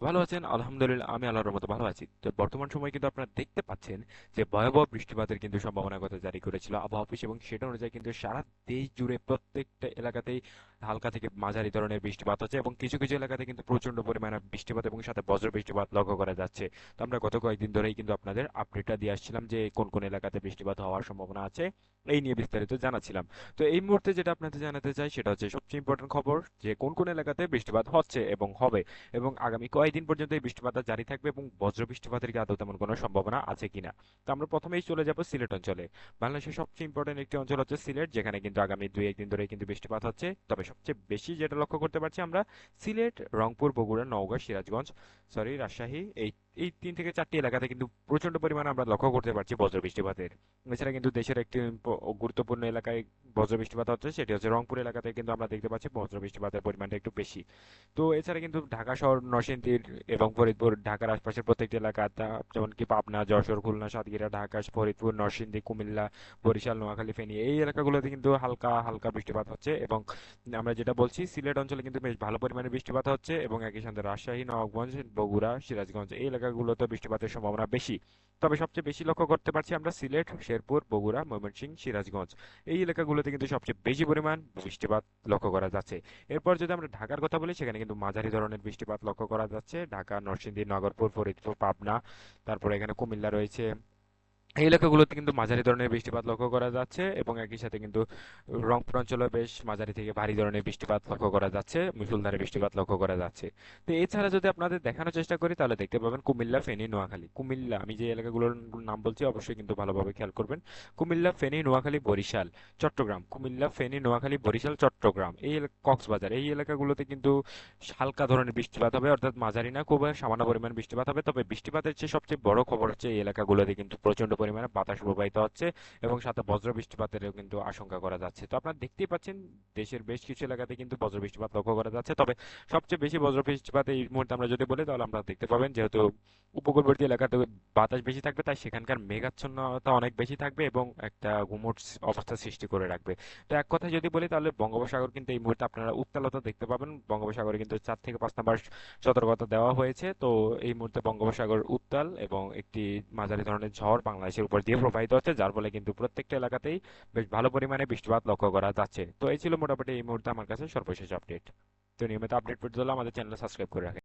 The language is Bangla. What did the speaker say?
ভালো আছেন? আলহামদুলিল্লাহ, আমি আল্লাহর মতো ভালো আছি। তো বর্তমান সময়ে কিন্তু আপনারা দেখতে পাচ্ছেন যে ভয়াবহ বৃষ্টিপাতের কিন্তু সম্ভাবনার কথা জারি করেছিল আবহাওয়া অফিস এবং সেটা অনুযায়ী কিন্তু সারা দেশ জুড়ে প্রত্যেকটা এলাকাতেই হালকা থেকে মাঝারি ধরনের বৃষ্টিপাত হচ্ছে এবং কিছু কিছু এলাকাতে কিন্তু প্রচণ্ড পরিমাণে বৃষ্টিপাত এবং সাথে বজ্র বৃষ্টিপাত লক্ষ্য করা যাচ্ছে। তো আমরা গত কয়েকদিন ধরেই কিন্তু আপনাদের আপডেটটা দিয়ে আসছিলাম যে কোন কোন এলাকাতে বৃষ্টিপাত হওয়ার সম্ভাবনা আছে, এই নিয়ে বিস্তারিত জানাচ্ছিলাম। তো এই মুহূর্তে যেটা আপনাদের জানাতে চাই সেটা হচ্ছে সবচেয়ে ইম্পর্টেন্ট খবর যে কোন কোন এলাকাতে বৃষ্টিপাত হচ্ছে এবং হবে এবং আগামী কয়েকদিন পর্যন্ত এই বৃষ্টিপাত জারি থাকবে এবং বজ্র বৃষ্টিপাতের কি আদৌ তেমন কোনো সম্ভাবনা আছে কিনা। তো আমরা প্রথমেই চলে যাব সিলেট অঞ্চলে। বাংলাদেশের সবচেয়ে ইম্পর্টেন্ট একটি অঞ্চল হচ্ছে সিলেট, যেখানে কিন্তু আগামী দুই একদিন ধরে কিন্তু বৃষ্টিপাত হচ্ছে। তবে সবচেয়ে বেশি যেটা লক্ষ্য করতে পারছি আমরা, সিলেট, রংপুর, বগুড়া, নওগাঁ, সিরাজগঞ্জ সরি রাজশাহী, এই এই তিন থেকে চারটি এলাকাতে কিন্তু প্রচণ্ড পরিমাণে আমরা লক্ষ্য করতে পারছি বজ্র বৃষ্টিপাতের এছাড়া কিন্তু দেশের একটি গুরুত্বপূর্ণ এলাকায় বজ্র বৃষ্টিপাত হচ্ছে, সেটি হচ্ছে রংপুর এলাকাতে কিন্তু আমরা দেখতে পাচ্ছি বজ্র বৃষ্টিপাতের পরিমাণটা একটু বেশি। তো এছাড়া কিন্তু ঢাকা শহর, নরসিংদীর এবং ফরিদপুর, ঢাকার আশপাশের প্রত্যেকটি এলাকা যেমন কি পাবনা, যশোর, খুলনা, সাতক্ষীরা, ঢাকা, ফরিদপুর, নরসিংদী, কুমিল্লা, বরিশাল, নোয়াখালী, ফেনী, এই এলাকাগুলোতে কিন্তু হালকা হালকা বৃষ্টিপাত হচ্ছে এবং আমরা যেটা বলছি, সিলেট অঞ্চলে কিন্তু বেশ ভালো পরিমাণে বৃষ্টিপাত হচ্ছে এবং একই সাথে রাজশাহী নবাবগঞ্জ বগুড়া, সিরাজগঞ্জ, এই এলাকাগুলোতে বৃষ্টিপাতের সম্ভাবনা বেশি। তবে সবচেয়ে বেশি লক্ষ্য করতে পারছি আমরা সিলেট, শেরপুর, বগুড়া, ময়মনসিংহ, সিরাজগঞ্জ। এই এলাকাগুলোতে কিন্তু সবচেয়ে বেশি পরিমাণ বৃষ্টিপাত লক্ষ্য করা যাচ্ছে। এরপর যদি আমরা ঢাকার কথা বলি, সেখানে কিন্তু মাঝারি ধরনের বৃষ্টিপাত লক্ষ্য করা যাচ্ছে। ঢাকা, নরসিংদী, নগরপুর, ফরিদপুর, পাবনা, তারপরে এখানে কুমিল্লা রয়েছে এই এলাকাগুলোতে কিন্তু মাঝারি ধরনের বৃষ্টিপাত লক্ষ্য করা যাচ্ছে এবং একই সাথে কিন্তু রংপুর অঞ্চলে বেশ মাঝারি থেকে ভারী ধরনের বৃষ্টিপাত লক্ষ্য করা যাচ্ছে মুসুলধারে বৃষ্টিপাত লক্ষ্য করা যাচ্ছে। তো এছাড়া যদি আপনাদের দেখানোর চেষ্টা করি, তাহলে দেখতে পাবেন কুমিল্লা, ফেনী, নোয়াখালী। কুমিল্লা, আমি যে এলাকাগুলোর নাম বলছি, অবশ্যই কিন্তু ভালোভাবে খেয়াল করবেন। কুমিল্লা, ফেনী, নোয়াখালী, বরিশাল, চট্টগ্রাম। কুমিল্লা, ফেনী, নোয়াখালী, বরিশাল, চট্টগ্রাম। এই কক্সবাজার। এই এলাকাগুলোতে কিন্তু হালকা ধরনের বৃষ্টিপাত হবে, অর্থাৎ মাঝারি না, খুব সামান্য পরিমাণ বৃষ্টিপাত হবে। তবে বৃষ্টিপাতের চেয়ে সবচেয়ে বড় খবর হচ্ছে এই এলাকাগুলোতে কিন্তু প্রচণ্ড পরিমাণে বাতাস প্রবাহিত হচ্ছে এবং সাথে বজ্র বৃষ্টিপাতেরও কিন্তু আশঙ্কা করা যাচ্ছে। তো আপনারা দেখতেই পাচ্ছেন, দেশের বেশ কিছু এলাকাতে কিন্তু বজ্র বৃষ্টিপাত লক্ষ্য করা যাচ্ছে। তবে সবচেয়ে বেশি বজ্র বৃষ্টিপাত এই মুহূর্তে আমরা যদি বলি, তাহলে আমরা দেখতে পাবেন যেহেতু উপকূলবর্তী এলাকাতে বাতাস বেশি থাকবে, তাই সেখানকার মেঘাচ্ছন্নতা অনেক বেশি থাকবে এবং একটা গুমোট অবস্থা সৃষ্টি করে রাখবে। তো এক কথায় যদি বলি, তাহলে বঙ্গোপসাগর কিন্তু এই মুহূর্তে আপনারা উত্তালতা দেখতে পাবেন। বঙ্গোপসাগরে কিন্তু চার থেকে পাঁচ নাম্বার সতর্কতা দেওয়া হয়েছে। তো এই মুহূর্তে বঙ্গোপসাগর উত্তাল এবং একটি মাঝারি ধরনের ঝড় বাংলাদেশের উপর দিয়ে প্রবাহিত হচ্ছে, যার ফলে কিন্তু প্রত্যেকটা এলাকাতেই বেশ ভালো পরিমাণে বৃষ্টিপাত লক্ষ্য করা যাচ্ছে। তো এই ছিল মোটামুটি এই মুহূর্তে আমার কাছে সর্বশেষ আপডেট তো নিয়মিত আপডেট পেতে আমাদের চ্যানেল সাবস্ক্রাইব করে রাখেন।